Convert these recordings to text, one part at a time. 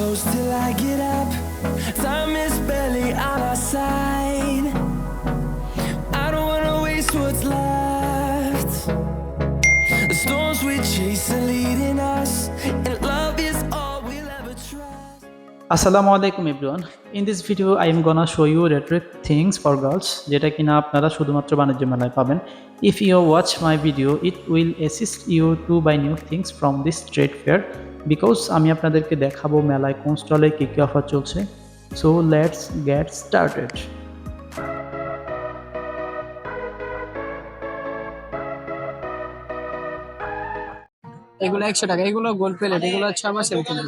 close till I get up. Time is barely on our side. I don't wanna waste what's left. The storms we chase are leading us, and love is all we'll ever trust. আসসালামু আলাইকুম everyone in this video I am gonna show you রেট্রিক things for যেটা কিনা আপনারা শুধুমাত্র বাণিজ্য মেলায় পাবেন if you watch my video it will assist you to buy new things from this trade fair because আমি আপনাদেরকে দেখাবো মেলায় কোন স্টলে কী কী অফার চলছে। সো লেটস গেট স্টার্টেড এগুলো একশো টাকা, এগুলো গোল্ড প্লেট এগুলো ছয় মাসের ভিতরে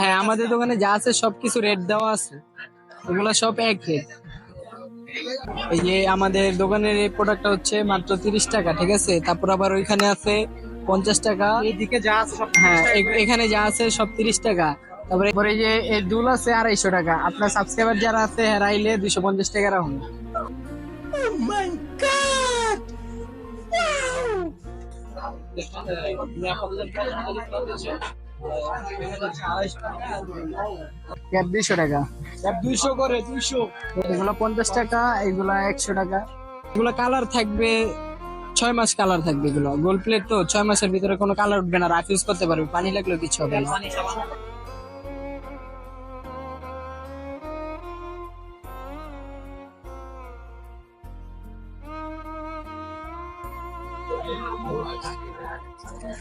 হ্যাঁ আমাদের দোকানে যা আছে সবকিছু রেট দেওয়া আছে। এগুলো সব এক রেট এই যে আমাদের দোকানের এই প্রোডাক্টটা হচ্ছে মাত্র তিরিশ টাকা, ঠিক আছে? তারপর আবার ওইখানে আছে পঞ্চাশ টাকা। এইদিকে যা আছে সব হ্যাঁ এখানে যা আছে সব তিরিশ টাকা। তারপরে এই যে এই দুল আছে আড়াইশো টাকা। আপনার সাবস্ক্রাইবার যারা আছে হেরাইলে দুইশো পঞ্চাশ টাকা রাখুন। ক্যাপ দুইশো টাকা। দুইশো করে দুইশো। এগুলো পঞ্চাশ টাকা এগুলা একশো টাকা। এগুলো কালার থাকবে ছয় মাস কালার থাকবে এগুলো গোল্ড প্লেট তো ছয় মাসের ভিতরে কোনো কালার উঠবে না রাফ ইউজ করতে পারবে পানি লাগলেও কিছু হবে না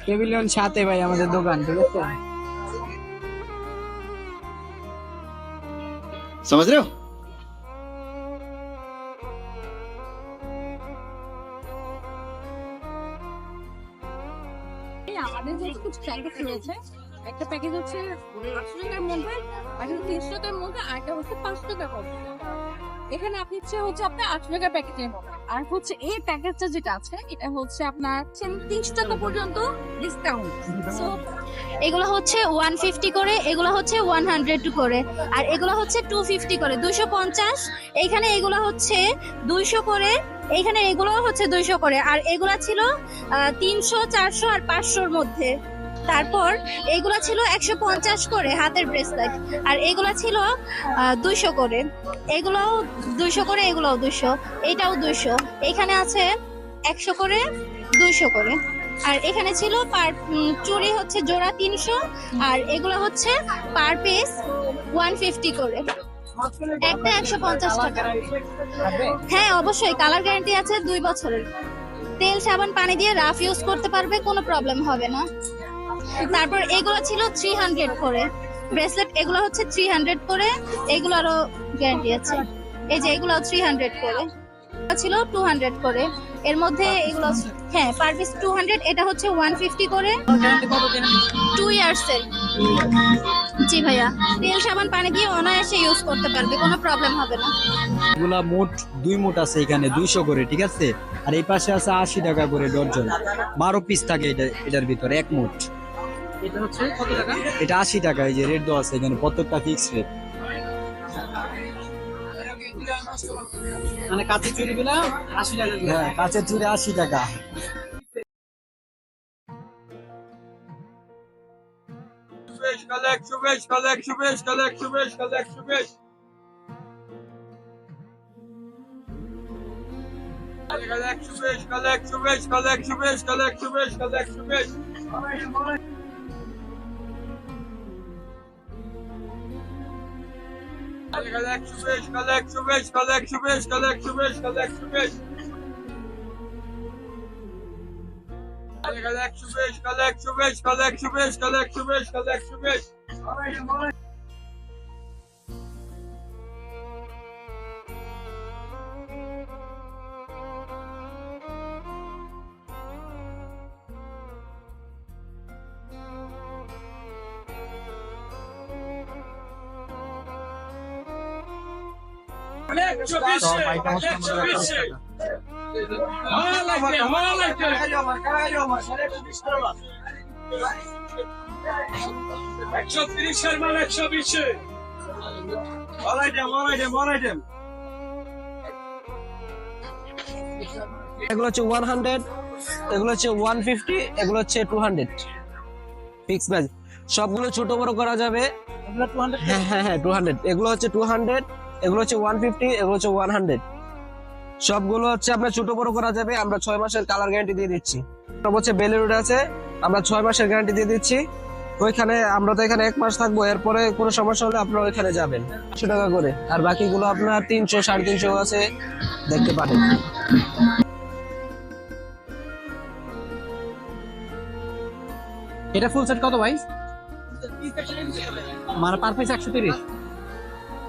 পেভিলিয়ন সাথে ভাই আমাদের দোকান ঠিক আছে समझ रहे हो আমাদের যে কিছু প্যাকেজ রয়েছে, একটা প্যাকেজ হচ্ছে আটশো টাকার মধ্যে একটা তিনশো টাকার মধ্যে আর একটা হচ্ছে পাঁচশো টাকা কম এখানে আপনি ইচ্ছে হচ্ছে আপনার আটশো টাকার প্যাকেজে আর হচ্ছে এই প্যাকেজটা যেটা আছে, এটা হচ্ছে আপনার তিনশো টাকা পর্যন্ত ডিসকাউন্ট সো এগুলো হচ্ছে ওয়ান ফিফটি করে, এগুলো হচ্ছে ওয়ান হান্ড্রেড করে, আর এগুলো হচ্ছে টু ফিফটি করে, দুশো পঞ্চাশ। এইখানে এগুলো হচ্ছে দুইশো করে এইখানে এগুলো হচ্ছে দুইশো করে। আর এগুলা ছিল তিনশো, চারশো আর পাঁচশোর মধ্যে। তারপর এগুলা ছিল একশো পঞ্চাশ করে হাতের ব্রেসলেট আর এগুলা ছিল দুইশো করে। এগুলোও দুইশো করে, এগুলোও দুইশো। এটাও দুইশো। এখানে আছে একশো করে, দুইশো করে। আর এখানে ছিল পার চুড়ি হচ্ছে জোড়া তিনশো। আর এগুলো হচ্ছে পার পিস ওয়ান ফিফটি করে। একটা একশো পঞ্চাশ টাকা। হ্যাঁ অবশ্যই। কালার গ্যারান্টি আছে দুই বছরের। তেল সাবান পানি দিয়ে রাফ ইউজ করতে পারবে কোনো প্রবলেম হবে না। তারপর এগুলো ছিল থ্রি হান্ড্রেড করে। ব্রেসলেট এগুলো হচ্ছে থ্রি হান্ড্রেড করে। এগুলোরও গ্যারান্টি আছে। এই যে এগুলো থ্রি হান্ড্রেড করে। এটা ছিল টু হান্ড্রেড করে। এর মধ্যে এগুলো হ্যাঁ পার পিস টু হান্ড্রেড এটা হচ্ছে ওয়ান ফিফটি করে। টু ইয়ার্স এর। জি ভাইয়া তেল সাবান পানি দিয়ে অনায়াসে ইউজ করতে পারবে কোনো প্রবলেম হবে না। এগুলা মোট দুই মোট আছে এখানে দুইশো করে ঠিক আছে? আর এই পাশে আছে আশি টাকা করে ডর্জন বারো পিস থাকে এটা এটার ভিতরে এক মোট। এটা হচ্ছে কত টাকা? এটা আশি টাকা এই যে রেট দেওয়া আছে এখানে প্রত্যেকটা ফিক্স রেট মানে কাঁচের চুড়িগুলো আশি টাকা হ্যাঁ কাঁচের চুড়ি আশি টাকা। Şubeş kalek şubeş kalek şubeş kalek şubeş kalek şubeş. Kalek şubeş kalek şubeş kalek şubeş kalek şubeş kalek şubeş. Kalek şubeş kalek şubeş kalek şubeş kalek şubeş kalek şubeş. Kalek şubeş kalek şubeş kalek şubeş kalek şubeş kalek şubeş. একশো তিরিশের মাল একশো বিশে all এগুলো হচ্ছে one hundred এগুলো হচ্ছে one fifty এগুলো হচ্ছে টু হান্ড্রেড ফিক্স প্রাইস সবগুলো ছোট বড় করা যাবে। হ্যাঁ হ্যাঁ হ্যাঁ টু হান্ড্রেড এগুলো হচ্ছে টু হান্ড্রেড এগুলো হচ্ছে ওয়ান ফিফটি এগুলো হচ্ছে ওয়ান হান্ড্রেড সবগুলো হচ্ছে আপনার ছোট বড় করা যাবে। আমরা ছয় মাসের কালার গ্যারান্টি দিয়ে দিচ্ছি। হচ্ছে বেলিউড আছে, আমরা ছয় মাসের গ্যারান্টি দিয়ে দিচ্ছি। ওইখানে আমরা তো এখানে এক মাস থাকব, এরপরে কোনো সমস্যা হলে আপনারা ওইখানে যাবেন। একশো টাকা করে। আর বাকিগুলো আপনার তিনশো, সাড়ে তিনশো আছে, দেখতে পারেন। এটা ফুল সেট কত ভাই? মানে পার পিস একশো তিরিশ।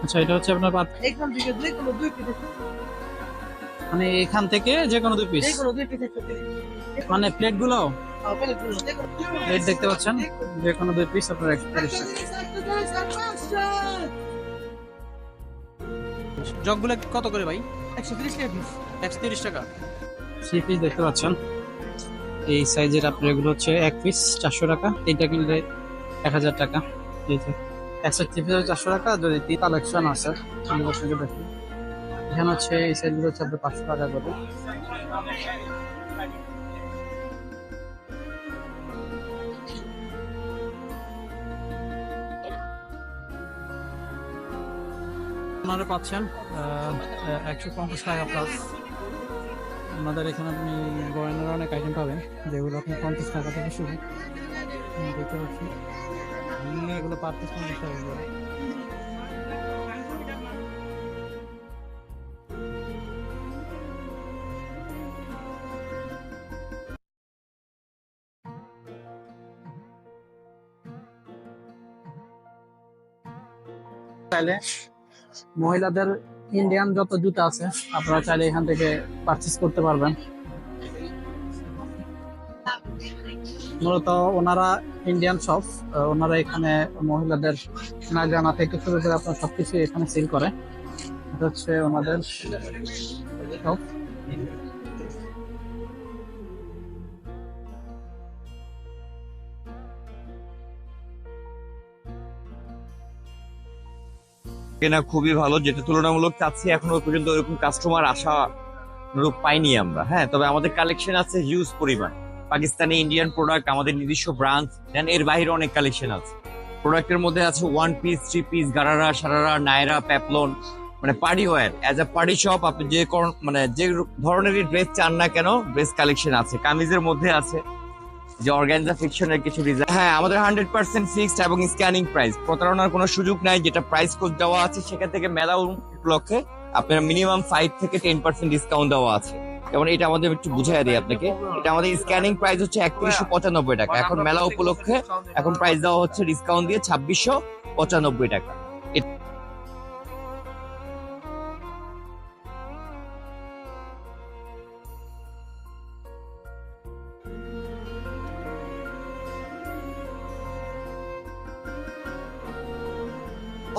আচ্ছা এটা হচ্ছে আপনার পার মানে এখান থেকে যে কোনো দুই পিস মানে প্লেটগুলো? প্লেট দেখতে পাচ্ছেন? যে কোনো দুই পিস আপনার জগগুলো কত করে ভাই? একশো তিরিশ টাকা পিস একশো তিরিশ টাকা। থ্রি পিস দেখতে পাচ্ছেন? এই সাইজের আপনার এগুলো হচ্ছে এক পিস চারশো টাকা। কিনলে এক হাজার টাকা। এই একশো থ্রি পিস চারশো টাকা যদি তিন কালেকশন আছে এখানে হচ্ছে এই সাইজগুলো হচ্ছে আপনার পাঁচশো টাকা করে। আপনারা পাচ্ছেন একশো পঞ্চাশ টাকা প্লাস আমাদের এখানে আপনি গয়নার অনেক আইটেম পাবেন, যেগুলো আপনি পঞ্চাশ টাকা থেকে শুরু। দেখতে পাচ্ছি এগুলো পার চাইলে মহিলাদের ইন্ডিয়ান যত জুতা আছে, আপনারা চাইলে এখান থেকে পারচেস করতে পারবেন। মূলত ওনারা ইন্ডিয়ান শপ ওনারা এখানে মহিলাদের নাগানা থেকে শুরু করে আপনার সবকিছু এখানে সেল করে। এটা হচ্ছে ওনাদের শপ কেনা খুবই ভালো, যেটা তুলনামূলক চাচ্ছি এখনও পর্যন্ত ওরকম কাস্টমার আসা রূপ পাইনি আমরা। হ্যাঁ তবে আমাদের কালেকশন আছে হিউজ পরিমাণ। পাকিস্তানি ইন্ডিয়ান প্রোডাক্ট আমাদের নিজস্ব ব্রাঞ্চ দেন এর বাইরে অনেক কালেকশন আছে। প্রোডাক্টের মধ্যে আছে one piece three piece gharara sharara Naira peplum মানে party wear as a party shop আপনি যে মানে যে ধরনেরই ড্রেস চান না কেন ড্রেস কালেকশন আছে। কামিজের মধ্যে আছে। যে অর্গানজা ফিকশনের কিছু ডিজাইন হ্যাঁ আমাদের হান্ড্রেড পার্সেন্ট ফিক্সড এবং স্ক্যানিং প্রাইস প্রতারণার কোনো সুযোগ নাই, যেটা প্রাইস কোড দেওয়া আছে, সেখান থেকে মেলা উপলক্ষে আপনার মিনিমাম ফাইভ থেকে টেন পার্সেন্ট ডিসকাউন্ট দেওয়া আছে। যেমন এটা আমাদের একটু বুঝাই দিই আপনাকে। এটা আমাদের স্ক্যানিং প্রাইস হচ্ছে একত্রিশশো পঁচানব্বই টাকা। এখন মেলা উপলক্ষে এখন প্রাইস দেওয়া হচ্ছে ডিসকাউন্ট দিয়ে ছাব্বিশশো পঁচানব্বই টাকা।